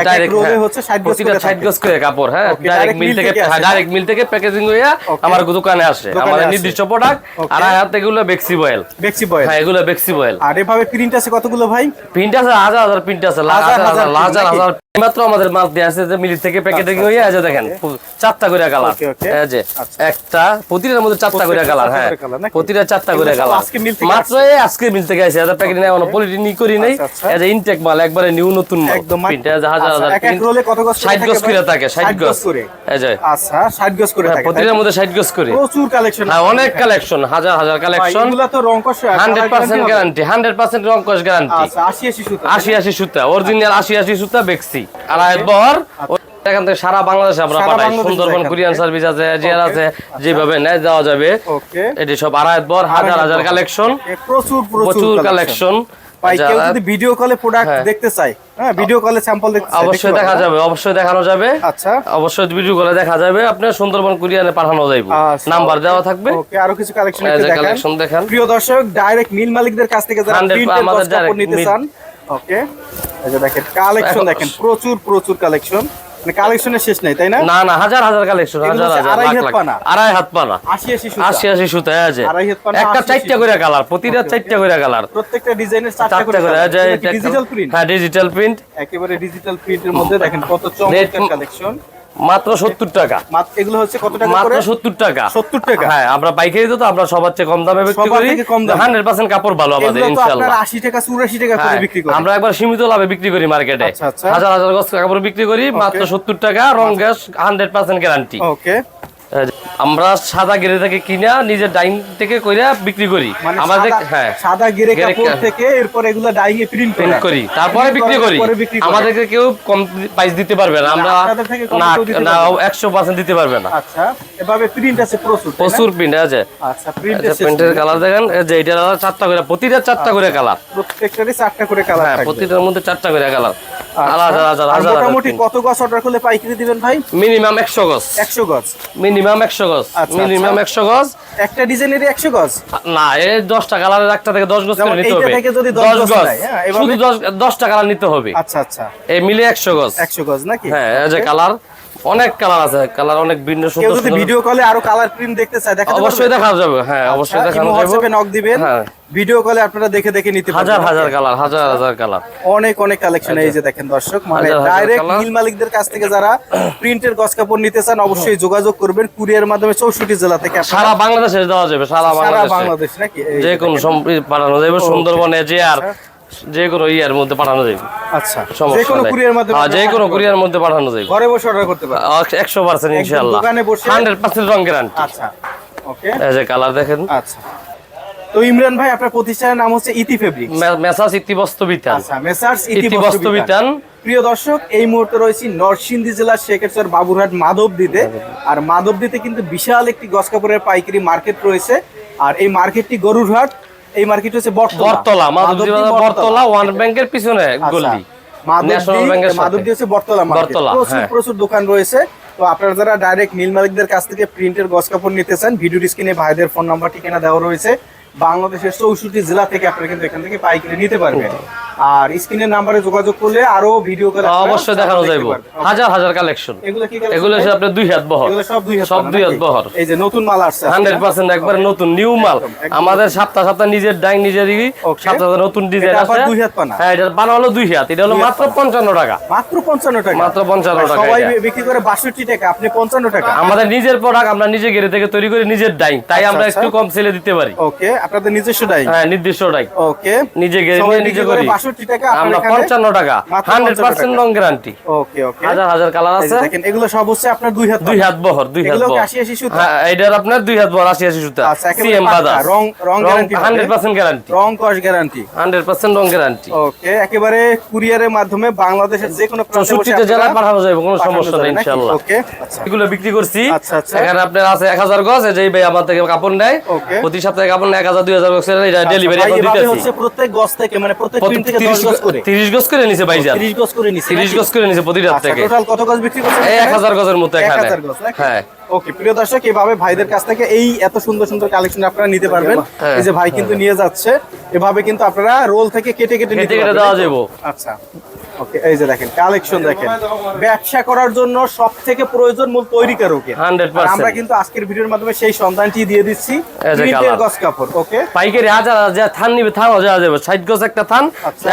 এক এক ডাইরেক্ট রোলে হচ্ছে 60 গজ করে 60 গজ করে কাপড় হ্যাঁ ডাইরেক্ট মিল থেকে থেকে হ্যাঁ আসে, ডাইরেক্ট মিল থেকে প্যাকেজিং হইয়া আমার দোকানে আসে। আমাদের নির্দিষ্ট প্রোডাক্ট আর হাত এগুলো বেক্সি বয়েল বেক্সি বয়েল হ্যাঁ এগুলো বেক্সি বয়েল আর এভাবে প্রিন্ট আছে কতগুলো ভাই? প্রিন্ট আছে হাজার হাজার প্রিন্ট আছে লাখ হাজার হাজার হাজার মাত্র আমাদের মাল দিয়ে আছে যে মিল থেকে প্যাকেটিং আচ্ছা, হইয়া এই যে দেখেন চারটা করে কালার. এই যে আচ্ছা। একটা প্রতিটার মধ্যে চারটা করে কালার হ্যাঁ? প্রতিটা চারটা করে কালার। মাত্র এই আজকে মিল থেকে আছে এটা প্যাকেটিং পলিটিং করি নাই। আচ্ছা, আচ্ছা। এই যে ইনটেক মাল একবারে নিউ নতুন মাল। প্রিন্ট হাজার আচ্ছা, হাজার এক এক রোলে কত গজ 60 গজ থাকে করে থাকে 60 60 গজ। করে? এই যে। আচ্ছা 60 গজ করে হ্যাঁ, থাকে প্রতিটার মধ্যে 60 গজ করে। প্রচুর কালেকশন হ্যাঁ অনেক কালেকশন হাজার হাজার কালেকশন এগুলা তো রং কষ 100% গ্যারান্টি 100% রং কস গ্যারান্টি আচ্ছা 80 80 সুতা। আশি আশি সুতা অরিজিনাল আশি আশি সুতা বেক্সি আর আয়ের বহর এখান থেকে সারা বাংলাদেশে আমরা পাঠাই। সুন্দরবন। কুরিয়ান সার্ভিস আছে জিয়ার আছে যেভাবে নেয় দেওয়া যাবে। এটি সব হাজার হাজার কালেকশন প্রচুর প্রচুর প্রচুর কালেকশন কেউ যদি ভিডিও কলে প্রোডাক্ট হ্যাঁ। দেখতে চায় হ্যাঁ ভিডিও কলে স্যাম্পল দেখতে অবশ্যই দেখা যাবে অবশ্যই দেখানো যাবে। আচ্ছা। অবশ্যই ভিডিও করে দেখা যাবে। আপনার সুন্দরবন কুরিয়ানে পাঠানো যাইব। আচ্ছা, নাম্বার দেওয়া থাকবে। ওকে আরও কিছু কালেকশন দেখান। প্রিয় দর্শক ডাইরেক্ট মিল মালিকদের কাছ থেকে যারা আমাদের নিতে চান ওকে এই যে দেখেন কালেকশন দেখেন প্রচুর প্রচুর কালেকশন মানে কালেকশনের শেষ নাই তাই না? না না হাজার হাজার কালেকশন হাজার হাজার আড়াই হাত পানা। আড়াই হাত পানা। 80 80 সুতা। আশি আশি সুতা আছে আড়াই হাত পানা, একটা 80 চারটা করে কালার প্রতিটা চারটা করে কালার প্রত্যেকটা ডিজাইনের চারটা করে এই যে ডিজিটাল প্রিন্ট হ্যাঁ ডিজিটাল প্রিন্ট একেবারে ডিজিটাল প্রিন্টের মধ্যে দেখেন কত চমৎকার কালেকশন মাত্র সত্তর টাকা। এগুলো হচ্ছে কত টাকা মাত্র সত্তর টাকা। 70 টাকা? হ্যাঁ আমরা পাইকারি তো আমরা সবার চেয়ে কম দামে বিক্রি করি? হান্ড্রেড পার্সেন্ট কাপড় ভালো আমাদের ইনশাল্লাহ 80 টাকা 84 টাকা করে হ্যাঁ, বিক্রি করি আমরা একবার সীমিত লাভে বিক্রি করি মার্কেটে। আচ্ছা, আচ্ছা। হাজার হাজার গজ কাপড় বিক্রি করি মাত্র সত্তর টাকা রং গ্যাস হান্ড্রেড পার্সেন্ট গ্যারান্টি ওকে। আমরা সাদা গেরে থেকে কিনা নিজের ডাইং থেকে কইরা বিক্রি করি। মানে আমাদের হ্যাঁ। সাদা গেরে কাপড় থেকে এরপর এগুলো ডাইং এ প্রিন্ট প্রিন্ট করি। তারপরে বিক্রি করি আমাদেরকে কেউ কম প্রাইস দিতে পারবে না। আমরা না না পারবে না। একশো পার্সেন্ট দিতে পারবে না। আচ্ছা এভাবে প্রিন্ট আছে প্রচুর প্রচুর প্রিন্ট আছে। আচ্ছা প্রিন্ট আচ্ছা, প্রিন্টের কালার দেখেন এই যে এটা চারটা করে প্রতিটা চারটা করে কালার প্রত্যেকটারই চারটা করে কালার হ্যাঁ প্রতিটার মধ্যে চারটা করে কালার আচ্ছা। মোটামুটি কত গজ অর্ডার করলে পাইকারি দিবেন ভাই? মিনিমাম একশো গজ 100 গজ মিনিমাম একশো আচ্ছা, মিনিমাম আচ্ছা। একশো গজ একটা ডিজাইনেরই 100 গজ না দশটা কালারের একটা থেকে দশ করে নিতে হবে। যদি দশ দশ গজ গজ নেয়, হ্যাঁ, শুধু দশটা কালার নিতে হবে। আচ্ছা আচ্ছা। এই মিলে একশো গজ 100 গজ নাকি? হ্যাঁ যে কালার অনেক কালার আছে। কালার অনেক ভিন্ন সুন্দর ভিডিও কলে আরও কালার প্রিন্ট দেখতে দেখা অবশ্যই দেখা যাবে। হ্যাঁ অবশ্যই দেখানো যাবে। হোয়াটসঅ্যাপে নক দিবেন। হ্যাঁ। ভিডিও কলে আপনারা দেখে দেখে নিতে হাজার হাজার কালার হাজার হাজার কালার। অনেক অনেক কালেকশন এই যে দেখেন দর্শক মানে ডাইরেক্ট মিল মালিকদের কাছ থেকে যারা প্রিন্টের গজ কাপড় নিতে চান অবশ্যই যোগাযোগ করবেন কুরিয়ার মাধ্যমে চৌষট্টি জেলা থেকে সারা বাংলাদেশে দেওয়া যাবে সারা বাংলাদেশ। নাকি? যে কোনো পাঠানো যাবে সুন্দরবনে যে আর আচ্ছা। যে কোনো ইয়ার মধ্যে পাঠানো যাবে। আচ্ছা। যে কোনো কুরিয়ার মাধ্যমে হ্যাঁ, যে কোনো কুরিয়ার মধ্যে পাঠানো যাবে। ঘরে বসে অর্ডার করতে একশো পার্সেন্ট ইনশাল্লাহ দোকানে বসে- হান্ড্রেড পার্সেন্ট রং গ্যারান্টি আচ্ছা। ওকে। এই যে কালার দেখেন। আচ্ছা। তো ইমরান ভাই আপনার প্রতিষ্ঠানের নাম হচ্ছে ইতি ফেব্রিক বিতান। আচ্ছা মেসার্স প্রিয় দর্শক এই মুহূর্তে রয়েছি নরসিংদী জেলার শেখেরচর বাবুরহাট মাধবদীতে। আর মাধবদীতে কিন্তু বিশাল একটি গজ কাপড়ের পাইকারি মার্কেট রয়েছে। আর এই মার্কেটটি গরুরহাট এই মার্কেট হচ্ছে বটতলা। ওয়ান ব্যাংকের পিছনে আচ্ছা। গলি। মাধবদী হচ্ছে বটতলা মার্কেট। প্রচুর হ্যাঁ। প্রচুর দোকান রয়েছে। তো আপনারা যারা ডাইরেক্ট মিল মালিকদের কাছ থেকে প্রিন্টের গজ কাপড় নিতে চান ভিডিও স্ক্রিনে ভাইদের ফোন নাম্বার ঠিকানা দেওয়া রয়েছে। বাংলাদেশের চৌষট্টি জেলা থেকে আপনারা কিন্তু এখান থেকে পাইকারি নিতে পারবেন। আর স্ক্রিনের নাম্বারে যোগাযোগ করলে আরও ভিডিও করে অবশ্যই দেখানো যাইব। হাজার হাজার কালেকশন এগুলো আপনার দুই হাত বহর। সব দুই হাত? বহর এই যে নতুন মাল আসছে। আজকে হান্ড্রেড না? পার্সেন্ট একবার নতুন নিউ মাল। আমাদের সপ্তাহ সপ্তাহ নিজের ডাইং নিজেরই. সপ্তাহ নতুন ডিজাইন দুই হাত পানা? হ্যাঁ এটা হলো দুই হাত। এটা হলো মাত্র পানা। পঞ্চান্ন টাকা। মাত্র পঞ্চান্ন টাকা। মাত্র 55 টাকা সবাই বিক্রি করে বাষট্টি টাকা। আপনি পঞ্চান্ন টাকা। আমাদের নিজের প্রোডাক্ট আমরা নিজে গেরে থেকে তৈরি করে নিজের ডাইং। তাই আমরা আচ্ছা। একটু কম সেলে দিতে পারি। ওকে আপনাদের নিজস্ব ডাই। হ্যাঁ নির্দিষ্ট ডাইং। ওকে নিজে গেরে নিজে করে 62 টাকা, আমরা পঞ্চান্ন টাকা হান্ড্রেড পার্সেন্ট রং গ্যারান্টি ওকে ওকে। হাজার হাজার কালার আছে। দেখেন এগুলো সব হচ্ছে আপনার দুই হাত দুই হাত বহর দুই হাত বহর। 80 80 সুতা? হ্যাঁ এটার আপনার দুই হাত বহর আশি আশি সুতা। আচ্ছা, সিএম পাক্কা, বাদাস রং- রং হবে? হান্ড্রেড পার্সেন্ট গ্যারান্টি রং কস গ্যারান্টি হান্ড্রেড পার্সেন্ট রং গ্যারান্টি ওকে একেবারে কুরিয়ারের মাধ্যমে বাংলাদেশের যে কোনো জেলায় পাঠানো যাবে কোনো সমস্যা নেই নাকি? ওকে আচ্ছা। এগুলো বিক্রি করছি। আচ্ছা, আচ্ছা। এখানে আপনার আছে এক হাজার গজ এই যে ভাই আমার থেকে কাপড় নেয়। প্রতি সপ্তাহে কাপড় নেয় এক হাজার দুই হাজার গজ ডেলিভারি আচ্ছা, এখন দিতেছি। প্রত্যেক গজ থেকে মানে প্রত্যেক থেকে 10 গজ করে। তিরিশ গজ করে নিছে ভাইজান। 30 গজ করে নিছে তিরিশ নাকি? গজ করে নিছে প্রতিটা আচ্ছা থেকে। টোটাল কত গজ বিক্রি করছেন এই এক এখানে? হাজার গজের মতো এখানে। 1000 গজ হ্যাঁ। ওকে প্রিয় দর্শক এভাবে ভাইদের কাছ থেকে এই এত সুন্দর সুন্দর কালেকশন আপনারা নিতে পারবেন। হ্যাঁ। এই যে ভাই কিন্তু নিয়ে যাচ্ছে এভাবে কিন্তু আপনারা রোল থেকে কেটে কেটে নিতে কেটে কেটে দেওয়া যাবে। আচ্ছা। ওকে এই যে দেখেন কালেকশন দেখেন। ব্যবসা করার জন্য সব থেকে প্রয়োজন মূল তৈরিকারকের। 100% আমরা কিন্তু আজকের ভিডিওর মাধ্যমে সেই সন্ধানটি দিয়ে দিচ্ছি এই যে প্রিন্টের colour। গস কাপড় ওকে পাইকারি হাজার হাজার থান নিবে থান যাওয়া যাবে ষাট গজ একটা থান।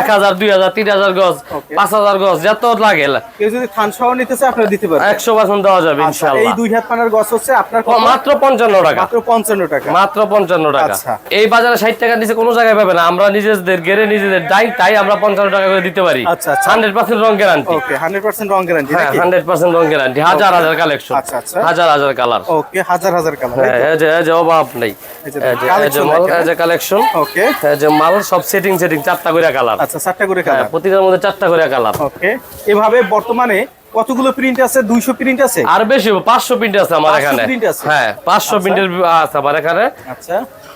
এক হাজার দুই হাজার তিন হাজার গজ পাঁচ হাজার গজ যত লাগে। কেউ যদি থান সহ নিতে চায় আপনারা দিতে পারবেন। একশো পার্সেন্ট দেওয়া যাবে আচ্ছা, এই দুই হাত পানার গছ হচ্ছে আপনার মাত্র পঞ্চান্ন টাকা। মাত্র পঞ্চান্ন টাকা। মাত্র পঞ্চান্ন টাকা। আচ্ছা। এই বাজারে ষাট টাকা নিচে কোনো জায়গায় পাবে না। আমরা নিজেদের গেড়ে নিজেদের ডাই তাই আমরা পঞ্চান্ন টাকা করে দিতে পারি। আচ্ছা, আচ্ছা। হান্ড্রেড পার্সেন্ট রং গ্যারান্টি। ওকে হান্ড্রেড পার্সেন্ট রং গ্যারান্টি হ্যাঁ নাকি? হান্ড্রেড পার্সেন্ট রং গ্যারান্টি হাজার হাজার কালেকশন আচ্ছা, আচ্ছা। হাজার হাজার কালার ওকে হাজার হাজার কালার হ্যাঁ এই যে এই যে অভাব নেই। এই যে এই যে- এই যে collection মাল দেখেন। এই যে কালেকশন ওকে এই যে মাল সব সেটিং সেটিং চারটা করে কালার আচ্ছা চারটা করে হ্যাঁ কালার প্রতিটার মধ্যে চারটা করে কালার ওকে এভাবে বর্তমানে কতগুলো প্রিন্ট আছে? দুইশো প্রিন্ট আছে? আর বেশি পাঁচশো প্রিন্ট আছে আমার এখানে। হ্যাঁ পাঁচশো প্রিন্টের আছে আমার এখানে। আচ্ছা।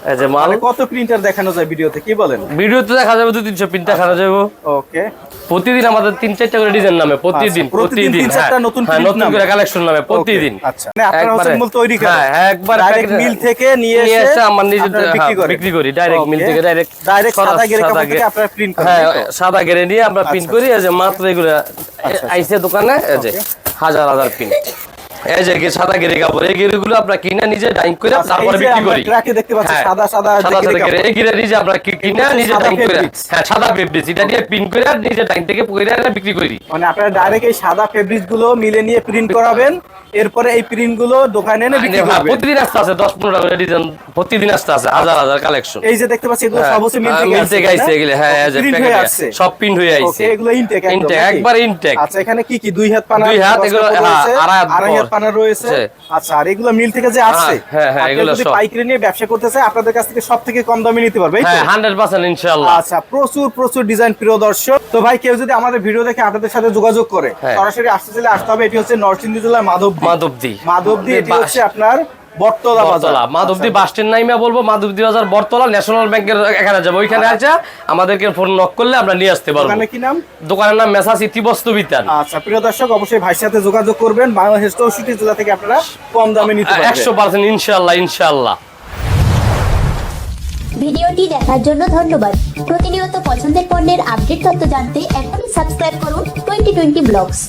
এই যে মাল। কত প্রিন্টার দেখানো যায় ভিডিওতে কি বলেন? ভিডিওতে দেখা যাবে তিনশো প্রিন্ট দেখানো যাবে। ওকে প্রতিদিন আমাদের তিন চারটা করে ডিজাইন নামে প্রতিদিন আচ্ছা, প্রতিদিন তিন হ্যাঁ। নতুন হ্যাঁ, নতুন করে কালেকশন নামে প্রতিদিন। আচ্ছা। মানে তৈরি হ্যাঁ একবার ডাইরেক্ট মিল থেকে নিয়ে এসে আমার বিক্রি হ্যাঁ, করি। ডাইরেক্ট মিল থেকে ডাইরেক্ট সাদা গেরে কাপড় থেকে আপনারা print করেন, হ্যাঁ সাদা গেরে নিয়ে আমরা প্রিন্ট আচ্ছা, করি। এই যে মাত্র এগুলো আইসে দোকানে এই যে হাজার হাজার প্রিন্ট এই যে সাদা গেরে কাপড় এই গেরেগুলো আমরা কিনে নিজে ডাইং করে আচ্ছা, তারপরে বিক্রি করি। ট্রাকে দেখতে পাচ্ছি হ্যাঁ, সাদা সাদা সাদা সাদা গেরে এই গেরে নিজে আমরা কিনে নিজে ডাইং করে হ্যাঁ সাদা ফেব্রিক্স এটা দিয়ে প্রিন্ট করে আর নিজে ডাইং থেকে পরে আর বিক্রি করি। মানে আপনারা ডাইরেক্ট এই সাদা ফেব্রিকগুলো মিলে নিয়ে প্রিন্ট করাবেন এরপরে এই প্রিন্টগুলো দোকানে এনে বিক্রি করবেন। প্রতিদিন আসতে আছে দশ পনেরো করে ডিজাইন প্রতিদিন আসতে আছে হাজার হাজার কালেকশন এই যে দেখতে পাচ্ছি এগুলো হ্যাঁ, সব হচ্ছে মিল থেকে মিল থেকে আইছে এগুলো, হ্যাঁ, এই যে এ, সব প্রিন্ট হয়ে আইছে। ওকে এগুলো ইনটেক ইনটেক একবার ইনটেক আচ্ছা এখানে কি কি দুই হাত পানা দুই হাত, এগুলো, হ্যাঁ, আড়াই হাত। পানা রয়েছে। আচ্ছা আর এগুলো মিল থেকে যে আসছে হ্যাঁ, হ্যাঁ, এগুলো যদি সব। পাইকারি নিয়ে ব্যবসা করতে চায় আপনাদের কাছ থেকে সব থেকে কম দামে নিতে পারবে হ্যাঁ আচ্ছা প্রচুর প্রচুর ডিজাইন প্রিয় দর্শক। তো ভাই কেউ যদি আমাদের ভিডিও দেখে আপনাদের সাথে যোগাযোগ করে হ্যাঁ। সরাসরি আসতে চাইলে আসতে হবে এটি হচ্ছে নরসিংদী জেলার মাধবদী। মাধবদী। মাধবদী এটি হচ্ছে আপনার বটতলা বাজার। মাধবদী বাস স্ট্যান্ড নাইমা বলব মাধবদী বাজার বরতলা ন্যাশনাল ব্যাংকের এখানে যাব। ওইখানে আছে আমাদেরকে ফোন নক করলে আমরা নিয়ে আসতে পারব। কি নাম? দোকানের নাম মেসাস ইতিবস্তু বিতান। আচ্ছা প্রিয় দর্শক অবশ্যই ভাইয়ের সাথে যোগাযোগ করবেন। বাংলাদেশ চৌষট্টি জেলা থেকে আপনারা কম দামে নিতে পারবেন। একশো পার্সেন্ট ইনশাল্লাহ ইনশাল্লাহ ভিডিওটি দেখার জন্য ধন্যবাদ। প্রতিনিয়ত পছন্দের পণ্যের আপডেট তথ্য জানতে এখনই সাবস্ক্রাইব করুন টোয়েন্টি টোয়েন্টি ব্লগস।